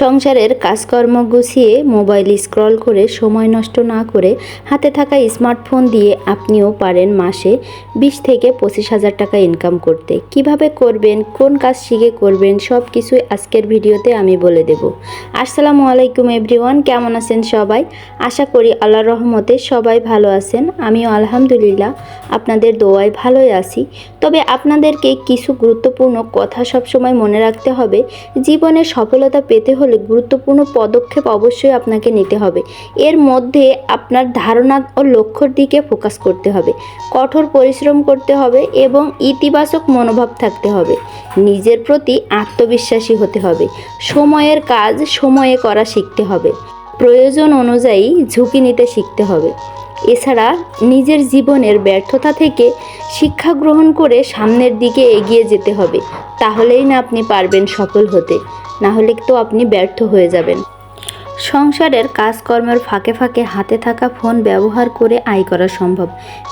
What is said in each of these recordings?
সংসারের কাজকর্ম গুছিয়ে মোবাইল স্ক্রল করে সময় নষ্ট না করে হাতে থাকা স্মার্টফোন দিয়ে আপনিও পারেন মাসে বিশ থেকে পঁচিশ হাজার টাকা ইনকাম করতে। কীভাবে করবেন, কোন কাজ শিখে করবেন সব কিছুই আজকের ভিডিওতে আমি বলে দেব। আসসালামু আলাইকুম এভরিওয়ান, কেমন আছেন সবাই? আশা করি আল্লাহর রহমতে সবাই ভালো আছেন। আমিও আলহামদুলিল্লাহ আপনাদের দোয়ায় ভালোই আছি। তবে আপনাদেরকে কিছু গুরুত্বপূর্ণ কথা সবসময় মনে রাখতে হবে। জীবনে সফলতা পেতে হলে গুরুত্বপূর্ণ পদক্ষেপ অবশ্যই আপনাকে নিতে হবে। এর মধ্যে আপনার ধারণা ও লক্ষ্যর দিকে ফোকাস করতে হবে। কঠোর পরিশ্রম করতে হবে এবং ইতিবাচক মনোভাব থাকতে হবে। নিজের প্রতি আত্মবিশ্বাসী হতে হবে। সময়ের কাজ সময়ে করা শিখতে হবে। প্রয়োজন অনুযায়ী ঝুঁকি নিতে শিখতে হবে। এছাড়া নিজের জীবনের ব্যর্থতা থেকে শিক্ষা গ্রহণ করে সামনের দিকে এগিয়ে যেতে হবে। তাহলেই না আপনি পারবেন সফল হতে। না হলে তো আপনি ব্যর্থ হয়ে যাবেন। সংসারের কাজকর্মের ফাঁকে ফাঁকে হাতে থাকা ফোন ব্যবহার করে আয় করা সম্ভব।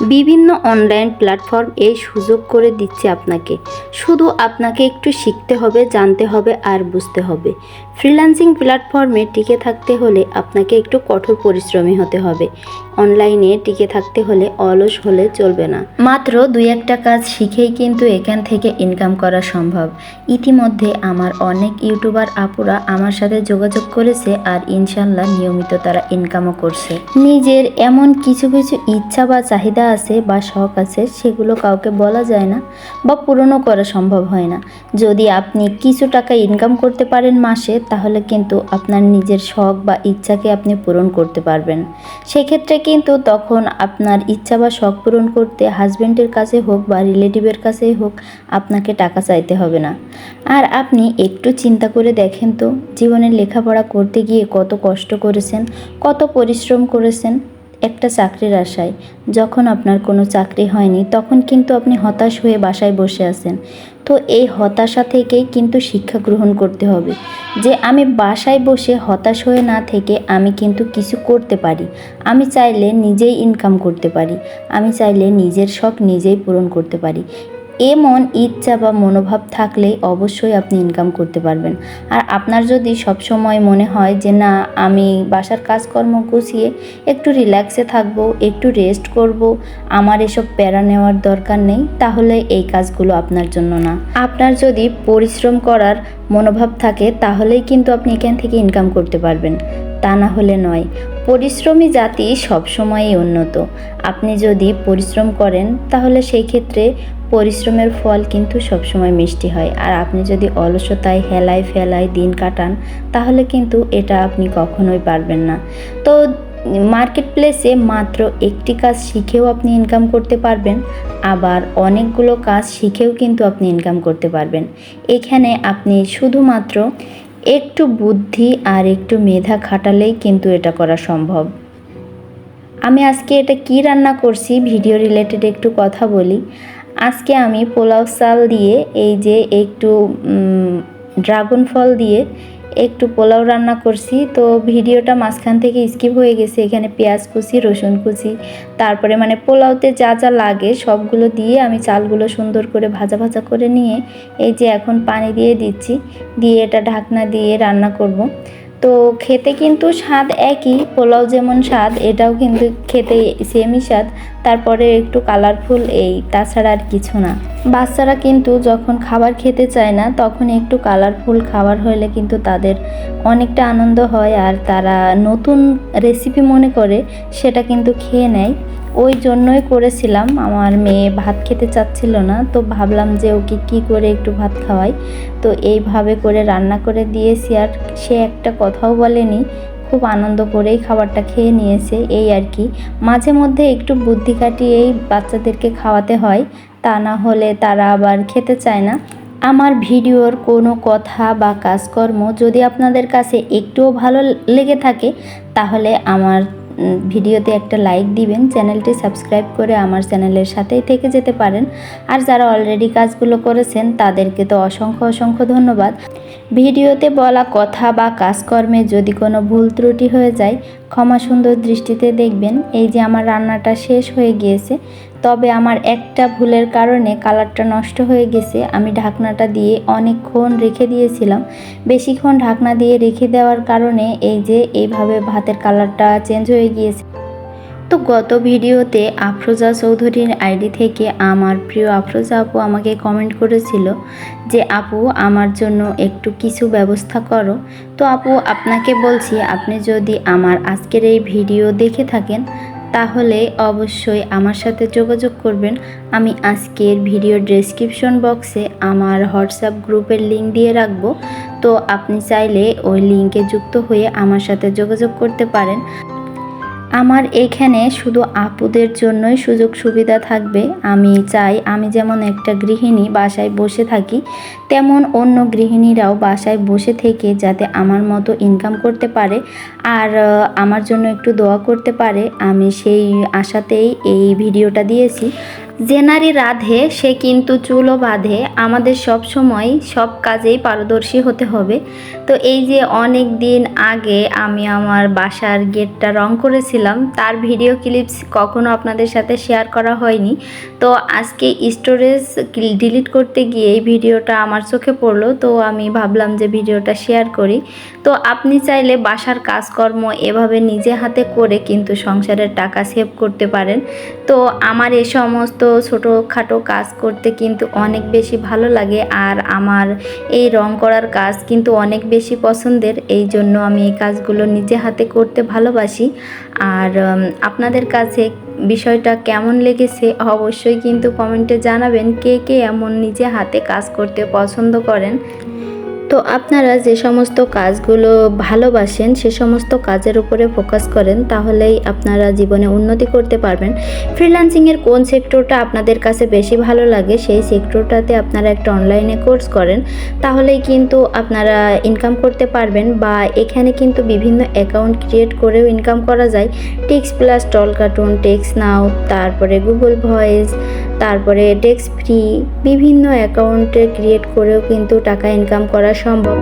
বিভিন্ন অনলাইন প্ল্যাটফর্ম এই সুযোগ করে দিচ্ছে আপনাকে। শুধু আপনাকে একটু শিখতে হবে, জানতে হবে আর বুঝতে হবে। ফ্রিল্যান্সিং প্ল্যাটফর্মে টিকে থাকতে হলে আপনাকে একটু কঠোর পরিশ্রমী হতে হবে। অনলাইনে টিকে থাকতে হলে অলস হলে চলবে না। মাত্র দুই একটা কাজ শিখেই কিন্তু এখান থেকে ইনকাম করা সম্ভব। ইতিমধ্যে আমার অনেক ইউটিউবার আপুরা আমার সাথে যোগাযোগ করেছে আর ইনশাল্লাহ নিয়মিত তারা ইনকামও করছে। নিজের এমন কিছু কিছু ইচ্ছা বা চাহিদা আছে বা শখ আছে, সেগুলো কাউকে বলা যায় না বা পূরণও করা সম্ভব হয় না। যদি আপনি কিছু টাকা ইনকাম করতে পারেন মাসে, তাহলে কিন্তু আপনার নিজের শখ বা ইচ্ছাকে আপনি পূরণ করতে পারবেন। সেক্ষেত্রে কিন্তু তখন আপনার ইচ্ছা বা শখ পূরণ করতে হাজব্যান্ডের কাছে হোক বা রিলেটিভের কাছেই হোক, আপনাকে টাকা চাইতে হবে না। আর আপনি একটু চিন্তা করে দেখেন তো, জীবনে লেখাপড়া করতে গিয়ে কত কষ্ট করেছেন, কত পরিশ্রম করেছেন একটা চাকরির আশায়। যখন আপনার কোনো চাকরি হয়নি, তখন কিন্তু আপনি হতাশ হয়ে বাসায় বসে আছেন। তো এই হতাশা থেকেই কিন্তু শিক্ষা গ্রহণ করতে হবে। যে আমি বাসায় বসে হতাশ হয়ে না থেকে আমি কিন্তু কিছু করতে পারি। আমি চাইলে নিজেই ইনকাম করতে পারি। আমি চাইলে নিজের শখ নিজেই পূরণ করতে পারি। এমন ইচ্ছা বা মনোভাব থাকলে অবশ্যই আপনি ইনকাম করতে পারবেন। আর আপনার যদি সব সময় মনে হয় যে, না, আমি বাসার কাজকর্ম গুছিয়ে একটু রিল্যাক্সে থাকব, একটু রেস্ট করব, আমার এসব প্যারা নেওয়ার দরকার নেই, তাহলে এই কাজগুলো আপনার জন্য না। আপনার যদি পরিশ্রম করার মনোভাব থাকে, তাহলেই কিন্তু আপনি এখান থেকে ইনকাম করতে পারবেন। তা না হলে নয়। পরিশ্রমী জাতি সবসময়ই উন্নত। আপনি যদি পরিশ্রম করেন, তাহলে সেই ক্ষেত্রে পরিশ্রমের ফল কিন্তু সবসময় মিষ্টি হয়। আর আপনি যদি অলসতায় হেলায় ফেলায় দিন কাটান, তাহলে কিন্তু এটা আপনি কখনোই পারবেন না। তো মার্কেট প্লেসে মাত্র একটি কাজ শিখেও আপনি ইনকাম করতে পারবেন, আবার অনেকগুলো কাজ শিখেও কিন্তু আপনি ইনকাম করতে পারবেন। এখানে আপনি শুধুমাত্র একটু বুদ্ধি আর একটু মেধা খাটালেই কিন্তু এটা করা সম্ভব। আমি আজকে এটা কি রান্না করছি ভিডিও রিলেটেড একটু কথা বলি। আজকে আমি পোলাও চাল দিয়ে এই যে একটু ড্রাগন ফল দিয়ে একটু পোলাও রান্না করছি। তো ভিডিওটা মাঝখান থেকে স্কিপ হয়ে গেছে। এখানে পেঁয়াজ কুচি, রসুন কুচি, তারপরে মানে পোলাওতে যা যা লাগে সবগুলো দিয়ে আমি চালগুলো সুন্দর করে ভাজা ভাজা করে নিয়ে এই যে এখন পানি দিয়ে দিচ্ছি, দিয়ে এটা ঢাকনা দিয়ে রান্না করব। তো খেতে কিন্তু স্বাদ একই, পোলাও যেমন স্বাদ, এটাও কিন্তু খেতে সেমই স্বাদ। তারপরে একটু কালারফুল এই, তাছাড়া আর কিছু না। বাচ্চারা কিন্তু যখন খাবার খেতে চায় না, তখন একটু কালারফুল খাবার হলে কিন্তু তাদের অনেকটা আনন্দ হয় আর তারা নতুন রেসিপি মনে করে, সেটা কিন্তু খেয়ে নেয়। ওই জন্যই করেছিলাম, আমার মেয়ে ভাত খেতে চাচ্ছিল না, তো ভাবলাম যে ওকে কি করে একটু ভাত খাওয়াই। তো এইভাবে করে রান্না করে দিয়েছি আর সে একটা কথাও বলেনি খুব আনন্দ করেই খাবারটা খেয়ে নিয়েছে, এই আর কি। মাঝে মধ্যে একটু বুদ্ধি কাটিয়েই বাচ্চাদেরকে খাওয়াতে হয়, তা না হলে তারা আবার খেতে চায় না। আমার ভিডিওর কোনো কথা বা কাজকর্ম যদি আপনাদের কাছে একটুও ভালো লেগে থাকে, তাহলে আমার ভিডিওতে একটা লাইক দিবেন, চ্যানেলটি সাবস্ক্রাইব করে আমার চ্যানেলের সাথেই থেকে যেতে পারেন। আর যারা অলরেডি কাজগুলো করেছেন, তাদেরকে তো অসংখ্য অসংখ্য ধন্যবাদ। ভিডিওতে বলা কথা বা কাজকর্মে যদি কোনো ভুল ত্রুটি হয়ে যায়, ক্ষমা সুন্দর দৃষ্টিতে দেখবেন, এই যে আমার রান্নাটা শেষ হয়ে গিয়েছে। তবে আমার একটা ভুলের কারণে কালারটা নষ্ট হয়ে গেছে, আমি ঢাকনাটা দিয়ে অনেকক্ষণ রেখে দিয়েছিলাম। বেশিক্ষণ ঢাকনা দিয়ে রেখে দেওয়ার কারণে এই যে এইভাবে ভাতের কালারটা চেঞ্জ হয়ে গিয়েছে। তো গত ভিডিওতে আফরোজা চৌধুরীর আইডি থেকে আমার প্রিয় আফরোজা আপু আমাকে কমেন্ট করেছিল যে, আপু, আমার জন্য একটু কিছু ব্যবস্থা করো। তো আপু, আপনাকে বলছি, আপনি যদি আমার আজকের এই ভিডিও দেখে থাকেন, তাহলে অবশ্যই আমার সাথে যোগাযোগ করবেন। আমি আজকের ভিডিও ডেসক্রিপশন বক্সে আমার হোয়াটসঅ্যাপ গ্রুপের লিঙ্ক দিয়ে রাখব। তো আপনি চাইলে ওই লিঙ্কে যুক্ত হয়ে আমার সাথে যোগাযোগ করতে পারেন। আমার এখানে শুধু আপুদের জন্যই সুযোগ সুবিধা থাকবে। আমি চাই আমি যেমন একটা গৃহিণী বাসায় বসে থাকি, তেমন অন্য গৃহিণীরাও বাসায় বসে থেকে যাতে আমার মতো ইনকাম করতে পারে। আর আমার জন্য একটু দোয়া করতে পারে। আমি সেই আশাতেই এই ভিডিওটা দিয়েছি। যে নারী রাধে, সে কিন্তু চুলও বাঁধে। আমাদের সব সময় সব কাজেই পারদর্শী হতে হবে। তো এই যে অনেক দিন আগে আমি আমার বাসার গেটটা রং করেছিলাম, তার ভিডিও ক্লিপস কখনো আপনাদের সাথে শেয়ার করা হয়নি। তো আজকে স্টোরেজ ডিলিট করতে গিয়ে এই ভিডিওটা আমার চোখে পড়ল, তো আমি ভাবলাম যে ভিডিওটা শেয়ার করি। তো আপনি চাইলে বাসার কাজকর্ম এভাবে নিজে হাতে করে কিন্তু সংসারের টাকা সেভ করতে পারেন। তো আমার এই সমস্ত ছোটোখাটো কাজ করতে কিন্তু অনেক বেশি ভালো লাগে, আর আমার এই রং করার কাজ কিন্তু অনেক বেশি পছন্দের, এই জন্য আমি এই কাজগুলো নিজে হাতে করতে ভালোবাসি। আর আপনাদের কাছে বিষয়টা কেমন লেগেছে অবশ্যই কিন্তু কমেন্টে জানাবেন কে কে এমন নিজে হাতে কাজ করতে পছন্দ করেন। তো আপনারা যে সমস্ত কাজগুলো ভালোবাসেন, সে সমস্ত কাজের উপরে ফোকাস করেন, তাহলেই আপনারা জীবনে উন্নতি করতে পারবেন। ফ্রিল্যান্সিংয়ের কোন সেক্টরটা আপনাদের কাছে বেশি ভালো লাগে, সেই সেক্টরটাতে আপনারা একটা অনলাইনে কোর্স করেন, তাহলেই কিন্তু আপনারা ইনকাম করতে পারবেন বা এখানে কিন্তু বিভিন্ন অ্যাকাউন্ট ক্রিয়েট করেও ইনকাম করা যায়। Text plus talkatone text now তারপরে গুগল ভয়েস তারপরে টেক্স ফ্রি বিভিন্ন অ্যাকাউন্টে ক্রিয়েট করেও কিন্তু টাকা ইনকাম করা সম্ভব।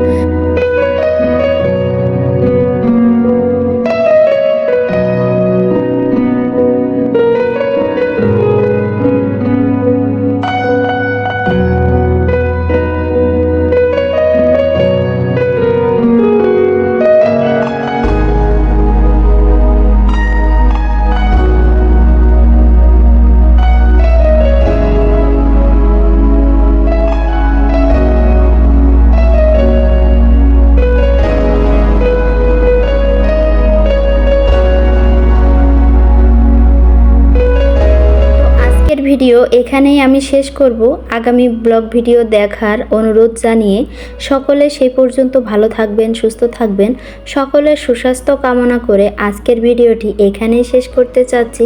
এখানেই আমি শেষ করব। আগামী ব্লগ ভিডিও দেখার অনুরোধ জানিয়ে সকলে সেই পর্যন্ত ভালো থাকবেন, সুস্থ থাকবেন। সকলের সুস্বাস্থ্য কামনা করে আজকের ভিডিওটি এখানেই শেষ করতে চাচ্ছি।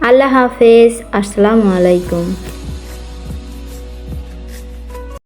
আল্লাহ হাফেজ। আসসালামু আলাইকুম।